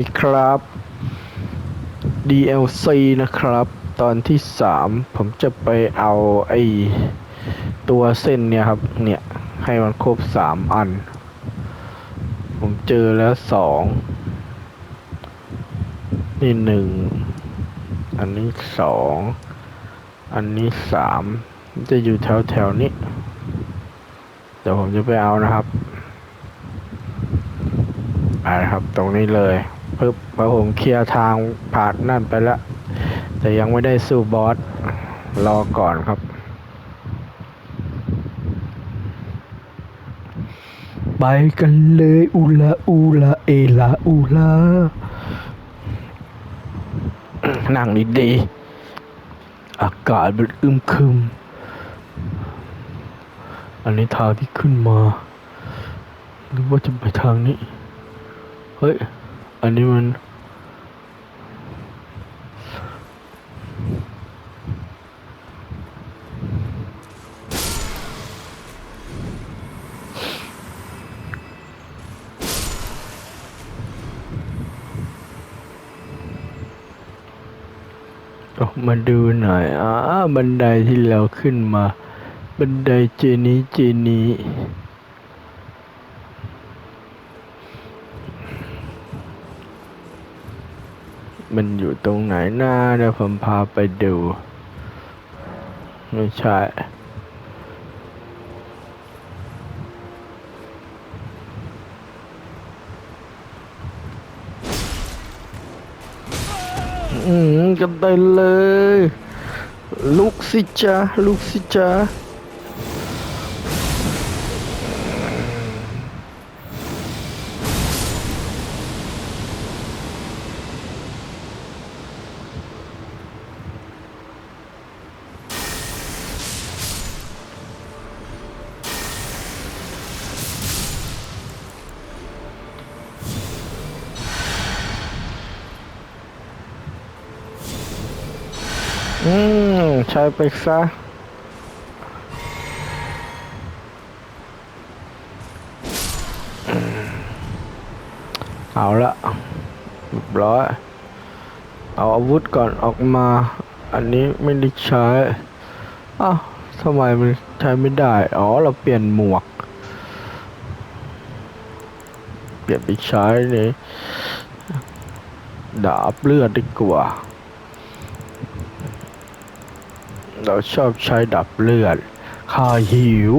สวัสดีครับ DLC นะครับ ตอนที่สามผมจะไปเอาไอตัวเส้นเนี่ยครับ เนี่ย ให้มันครบสามอัน ผมเจอแล้วสองนี่หนึ่งอันนี้สองอันนี้สามจะอยู่แถวแถวๆนี้ เดี๋ยวผมจะไปเอานะครับ ไปครับ ตรงนี้เลย ปึ๊บพอผมเคลียร์ทางผ่านนั่นไปแล้ว แต่ยังไม่ได้สู้บอส รอก่อนครับ ไปกันเลยอูลาอูลาเอลาอูลานั่งดีๆอากาศมันอึมครึม อันนี้ทางที่ขึ้นมาหรือว่าจะไปทางนี้ เฮ้ย อันนี้มัน ออกมาดูหน่อยอ่าบันไดที่เราขึ้นมา บันไดเจนี้เจนี้ มันอยู่ตรงไหนหน้าเดี๋ยวผมพาไปดู ไม่ใช่อืมกันได้เลย ลุกสิจ้าลุกสิจ้า อืม ใช้ไปซะเอาละเรียบร้อยเอาอาวุธก่อนออกมา อันนี้ไม่ได้ใช้อ้าวทำไมมันใช้ไม่ได้ อ๋อ เราเปลี่ยนหมวก เปลี่ยนไปใช้นี่ดาบเลือดดีกว่า เราชอบใช้ดับเลือดค่าหิว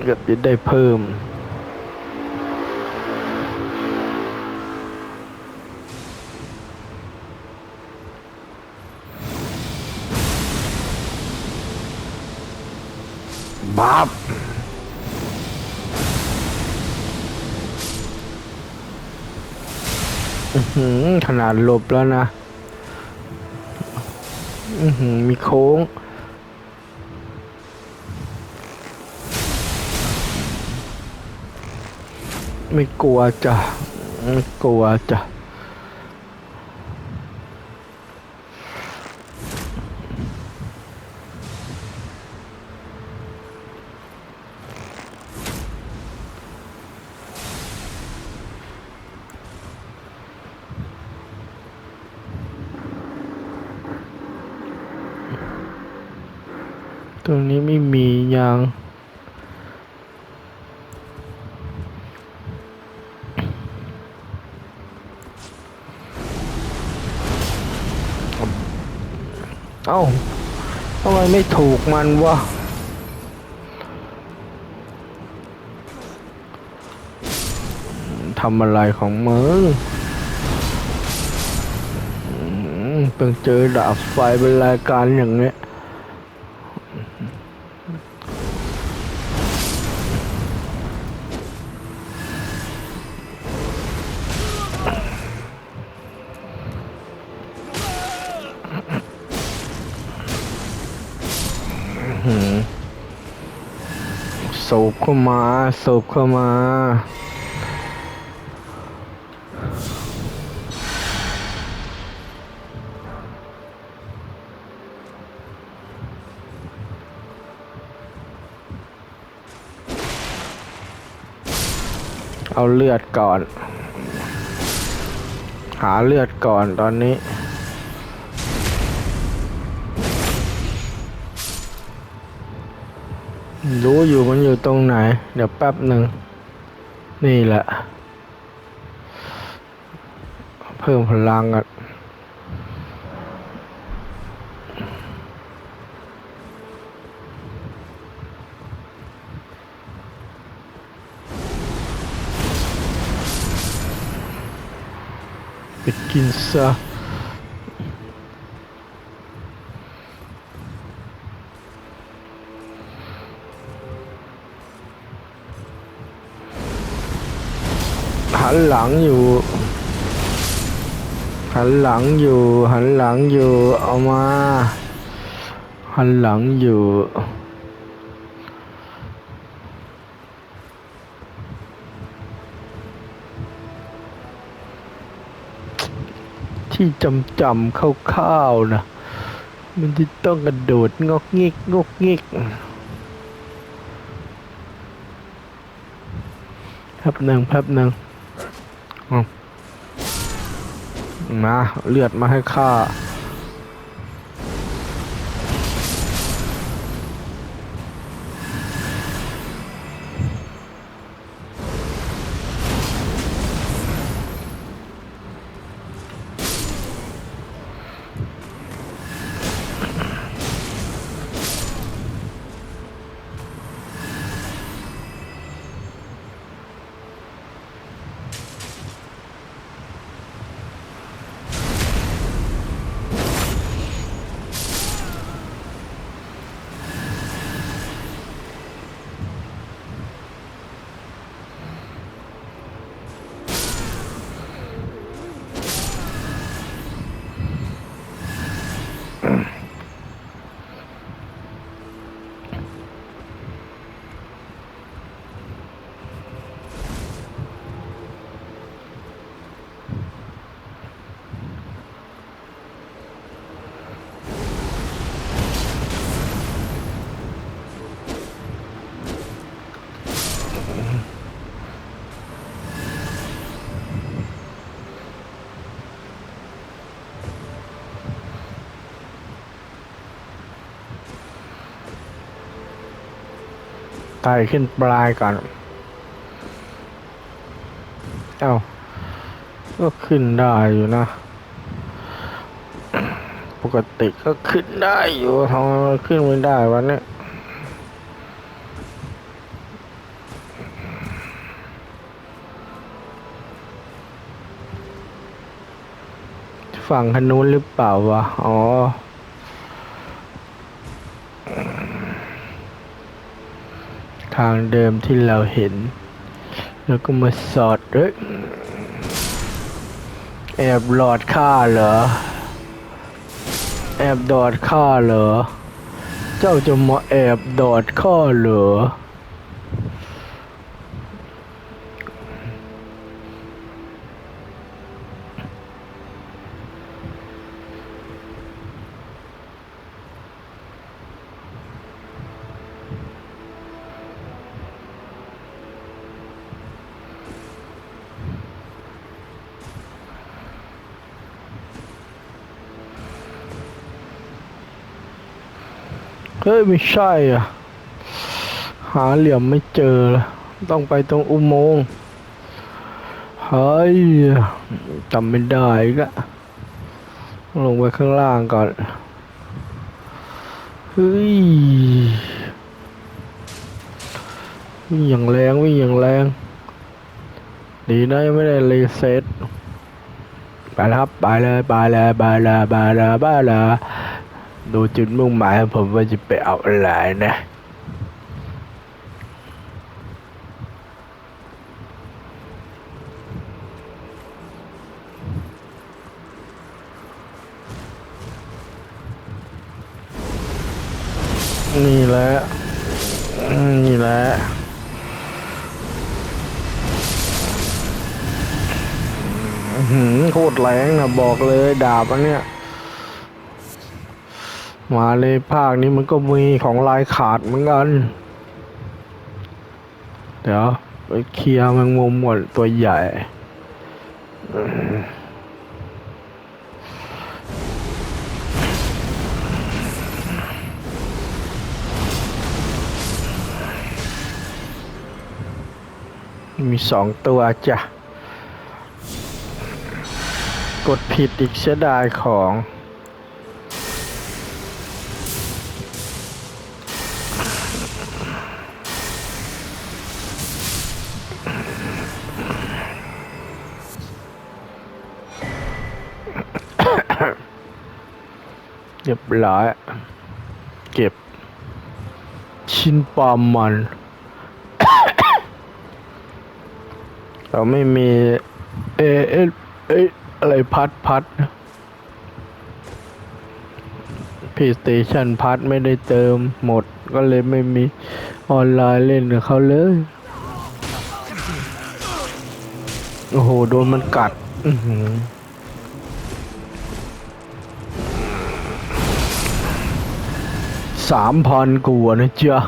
เลือดจะได้เพิ่มบับขนาดลบแล้วนะ มีโค้ง ไม่กลัวจ้ะไม่กลัวจ้ะ ตรงนี้ไม่มียาง เอ้าทำไมไม่ถูกมันวะทำอะไรของมึงอืมเพิ่งเจอดาบไฟเป็นรายการอย่างเงี้ย สูบเข้ามา สูบเข้ามาเอาเลือดก่อน หาเลือดก่อนตอนนี้ รู้อยู่มันอยู่ตรงไหน เดี๋ยวแป๊บหนึ่ง นี่แหละ เพิ่มพลังอะไปกินซะ นหลังอยู่ หันหลังอยู่ หันหลังอยู่ เอามา หันหลังอยู่ที่จำจำๆคร่าวๆนะ มันจะต้องกระโดดงอกงิกงอกงิกแป๊บหนึ่งแป๊บหนึ่ง มาเลือดมาให้ข้า ไต่ขึ้นปลายก่อน เอ้า ก็ขึ้นได้อยู่นะ ปกติก็ขึ้นได้อยู่ทำไมขึ้นไม่ได้วันนี้ฝั่งขนู้นหรือเปล่าวะ อ๋อ ทางเดิมที่เราเห็น แล้วก็มาสอดเอ้ยแอบหลอดข้าเหรอ แอบดอดข้าเหรอ เจ้าจะมาแอบดอดข้าเหรอ เฮ้ยไม่ใช่อะ หาเหลี่ยมไม่เจอ ต้องไปตรงอุโมงค์เฮ้ยจำไม่ได้อีก็ลงไปข้างล่างก่อน เฮ้ยวิ่งอย่างแรงวิ่งอย่างแรง ดีนะยังไม่ได้รีเซ็ตไปแล้วครับไปเลยไปเลยไปเลยไปเลยไปเลย ดูจุดมุ่งหมายของผมว่าจะไปเอาอะไรนะ นี่แหละอืมนี่แหละอื้อหือโคตรแรงนะบอกเลยดาบอันเนี้ย มาในภาคนี้มันก็มีของลายขาดเหมือนกัน เดี๋ยวไปเคลียร์มังมุมหมดตัวใหญ่มีสองตัวจ้ะ กดผิดอีกเสียดายของ เรียบร้อยเก็บ ชิ้นปลามัน เราไม่มีเอเอเออะไรพัดพัดพีสเตชันพัดไม่ได้เติมหมดก็เลยไม่มีออนไลน์เล่นกับเขาเลย โอ้โห โดนมันกัด อือหือ สามพันกว่านะจ๊ะ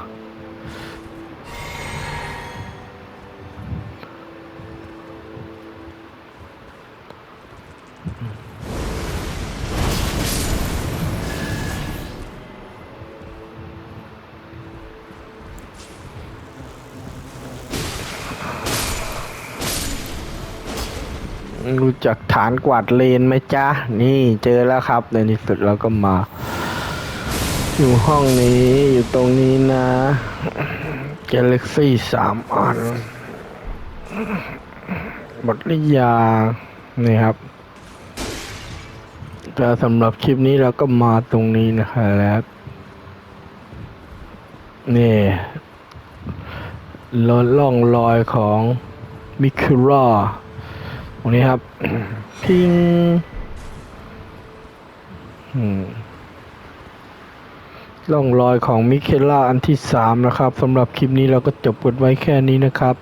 รู้จักฐานกวาดเลนไหมจ๊ะ นี่เจอแล้วครับ ในที่สุดเราก็มา อยู่ห้องนี้อยู่ตรงนี้นะ Galaxy สามอันหมดหรือยังนี่ครับแต่สำหรับคลิปนี้เราก็มาตรงนี้นะครับนี่รอยล่องรอยของมิค r ราตรงนี้ครับ พิงอืม ร่องรอยของมิเคล่าอันที่สามนะครับสำหรับคลิปนี้เราก็จบกันไว้แค่นี้นะครับ